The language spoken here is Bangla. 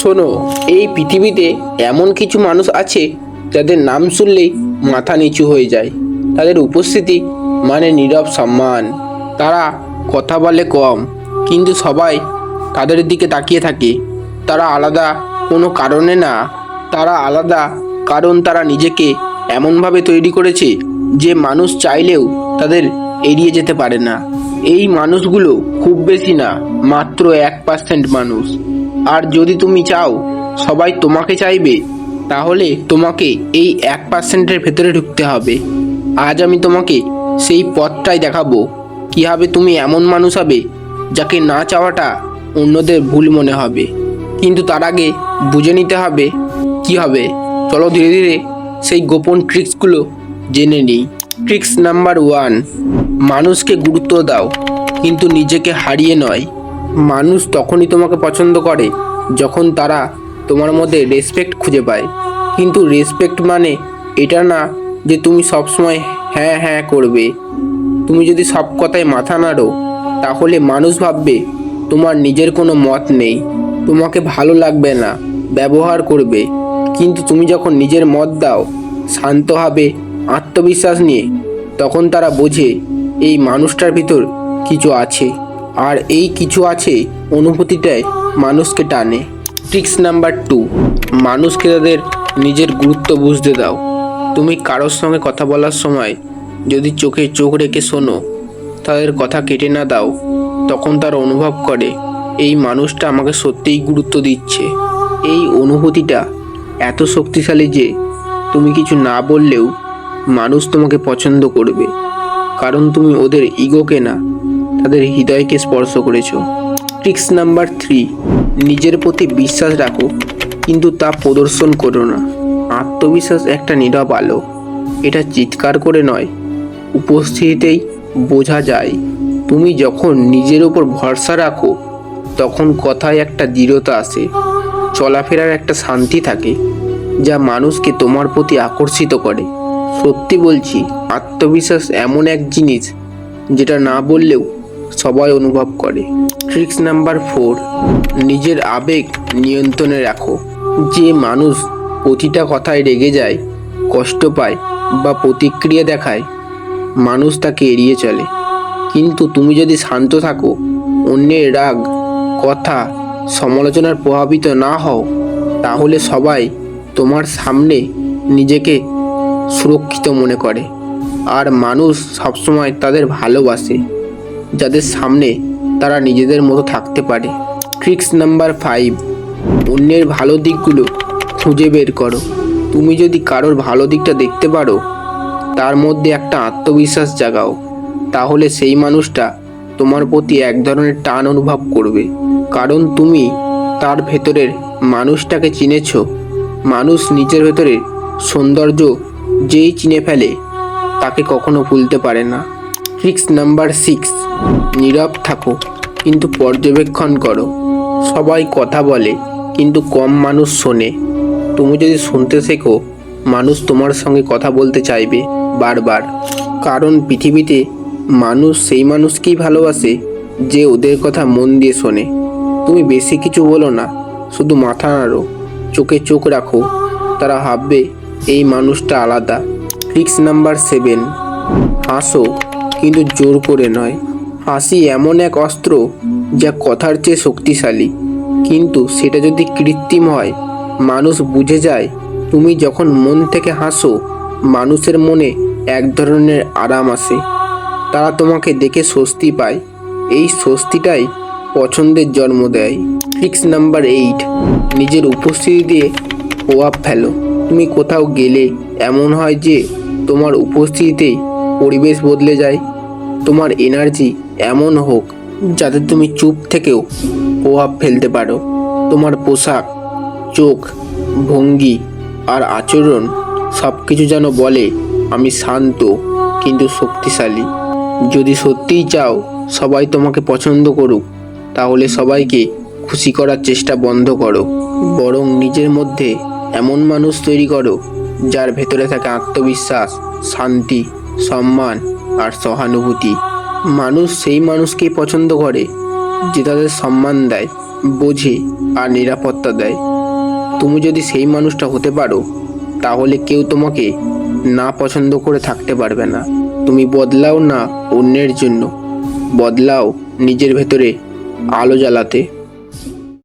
শোনো, এই পৃথিবীতে এমন কিছু মানুষ আছে যাদের নাম শুনলেই মাথা নিচু হয়ে যায়। তাদের উপস্থিতি মানে নীরব সম্মান। তারা কথা বলে কম, কিন্তু সবাই তাদের দিকে তাকিয়ে থাকে। তারা আলাদা কোনো কারণে না, তারা আলাদা কারণ তারা নিজেকে এমনভাবে তৈরি করেছে যে মানুষ চাইলেও তাদের এড়িয়ে যেতে পারে না। এই মানুষগুলো খুব বেশি না, মাত্র এক পার্সেন্ট মানুষ। আর যদি তুমি চাও সবাই তোমাকে চাইবে, তাহলে তোমাকে এই এক পার্সেন্টের ভেতরে ঢুকতে হবে। আজ আমি তোমাকে সেই পথটাই দেখাবো। কীভাবে তুমি এমন মানুষ হবে যাকে না চাওয়াটা অন্যদের ভুল মনে হবে। কিন্তু তার আগে বুঝে নিতে হবে কি হবে। চলো ধীরে ধীরে সেই গোপন ট্রিক্সগুলো জেনে নিই। ট্রিক্স নাম্বার ওয়ান, মানুষকে গুরুত্ব দাও, কিন্তু নিজেকে হারিয়ে নয়। মানুষ তখনই তোমাকে পছন্দ করে যখন তারা তোমার মধ্যে রেসপেক্ট খুঁজে পায়। কিন্তু রেসপেক্ট মানে এটা না যে তুমি সবসময় হ্যাঁ হ্যাঁ করবে। তুমি যদি সব কথায় মাথা নাড়ো, তাহলে মানুষ ভাববে তোমার নিজের কোনো মত নেই। তোমাকে ভালো লাগবে না, ব্যবহার করবে। কিন্তু তুমি যখন নিজের মত দাও শান্তভাবে আত্মবিশ্বাস নিয়ে, তখন তারা বোঝে এই মানুষটার ভিতর কিছু আছে। আর এই কিছু আছে অনুভূতিটাই মানুষকে টানে। ট্রিক্স নাম্বার টু মানুষকে তাদের নিজের গুরুত্ব বুঝতে দাও। তুমি কারোর সঙ্গে কথা বলার সময় যদি চোখে চোখ রেখে শোনো, তাদের কথা কেটে না দাও, তখন তারা অনুভব করে, এই মানুষটা আমাকে সত্যিই গুরুত্ব দিচ্ছে। এই অনুভূতিটা এত শক্তিশালী যে তুমি কিছু না বললেও মানুষ তোমাকে পছন্দ করবে। কারণ তুমি ওদের ইগোকে না তাদের হৃদয়কে স্পর্শ করেছ। ট্রিক্স নাম্বার থ্রি নিজের প্রতি বিশ্বাস রাখো, কিন্তু তা প্রদর্শন করো না। আত্মবিশ্বাস একটা নীরব আলো। এটা চিৎকার করে নয়, উপস্থিতিতেই বোঝা যায়। তুমি যখন নিজের উপর ভরসা রাখো, তখন কথায় একটা দৃঢ়তা আসে। চলাফেরার একটা শান্তি থাকে, যা মানুষকে তোমার প্রতি আকর্ষিত করে। সত্যি বলছি, আত্মবিশ্বাস এমন এক জিনিস, যেটা না বললেও সবাই অনুভব করে। ট্রিক্স নাম্বার ফোর নিজের আবেগ নিয়ন্ত্রণে রাখো। যে মানুষ প্রতিটা কথায় রেগে যায়, কষ্ট পায় বা প্রতিক্রিয়া দেখায়, মানুষ তাকে এড়িয়ে চলে। কিন্তু তুমি যদি শান্ত থাকো, অন্যের রাগ, কথা সমালোচনার প্রভাবিত না হও, তাহলে সবাই তোমার সামনে নিজেকে সুরক্ষিত মনে করে। আর মানুষ সবসময় তাদের ভালোবাসে। যাদের সামনে তারা নিজেদের মতো থাকতে পারে। ট্রিক্স নাম্বার ফাইভ অন্যের ভালো দিকগুলো খুঁজে বের করো। তুমি যদি কারোর ভালো দিকটা দেখতে পারো, তার মধ্যে একটা আত্মবিশ্বাস জাগাও। তাহলে সেই মানুষটা তোমার প্রতি এক ধরনের টান অনুভব করবে। কারণ তুমি তার ভেতরের মানুষটাকে চিনেছ। মানুষ নিজের ভেতরে সৌন্দর্য যেই চিনে ফেলে, তাকে কখনো ভুলতে পারে না। ট্রিক্স নাম্বার সিক্স নীরব থাকো, কিন্তু পর্যবেক্ষণ করো। সবাই কথা বলে, কিন্তু কম মানুষ শোনে। তুমি যদি শুনতে শেখো, মানুষ তোমার সঙ্গে কথা বলতে চাইবে বারবার। কারণ পৃথিবীতে মানুষ সেই মানুষকেই ভালোবাসে যে ওদের কথা মন দিয়ে শোনে। তুমি বেশি কিছু বলো না, শুধু মাথা নাড়ো, চোখে চোখ রাখো। তারা ভাববে, এই মানুষটা আলাদা। ট্রিক্স নাম্বার সেভেন হাসো কিন্তু জোর করে নয়। হাসি এমন এক অস্ত্র যা কথার চেয়ে শক্তিশালী। কিন্তু সেটা যদি কৃত্রিম হয়, মানুষ বুঝে যায়, তুমি যখন মন থেকে হাসো, মানুষের মনে এক ধরনের আরাম আসে। তারা তোমাকে দেখে স্বস্তি পায়। এই স্বস্তিটাই পছন্দের জন্ম দেয়। ট্রিক্স নাম্বার এইট, নিজের উপস্থিতি দিয়ে প্রভাব ফেলো। তুমি কোথাও গেলে এমন হয় যে তোমার উপস্থিতিতেই পরিবেশ বদলে যায়। তোমার এনার্জি এমন হোক যাতে তুমি চুপ থেকেও প্রভাব ফেলতে পারো। তোমার পোশাক, চোখ, ভঙ্গি আর আচরণ সব কিছু যেন বলে, আমি শান্ত কিন্তু শক্তিশালী। যদি সত্যিই চাও সবাই তোমাকে পছন্দ করুক, তাহলে সবাইকে খুশি করার চেষ্টা বন্ধ করো। বরং নিজের মধ্যে এমন মানুষ তৈরি করো, যার ভেতরে থাকে আত্মবিশ্বাস, শান্তি সম্মান আর সহানুভূতি। মানুষ সেই মানুষকেই পছন্দ করে, যে তাদের সম্মান দেয়, বোঝে আর নিরাপত্তা দেয়। তুমি যদি সেই মানুষটা হতে পারো, তাহলে কেউ তোমাকে না পছন্দ করে থাকতে পারবে না। তুমি বদলাও না অন্যের জন্য। বদলাও নিজের ভেতরে আলো জ্বালাতে।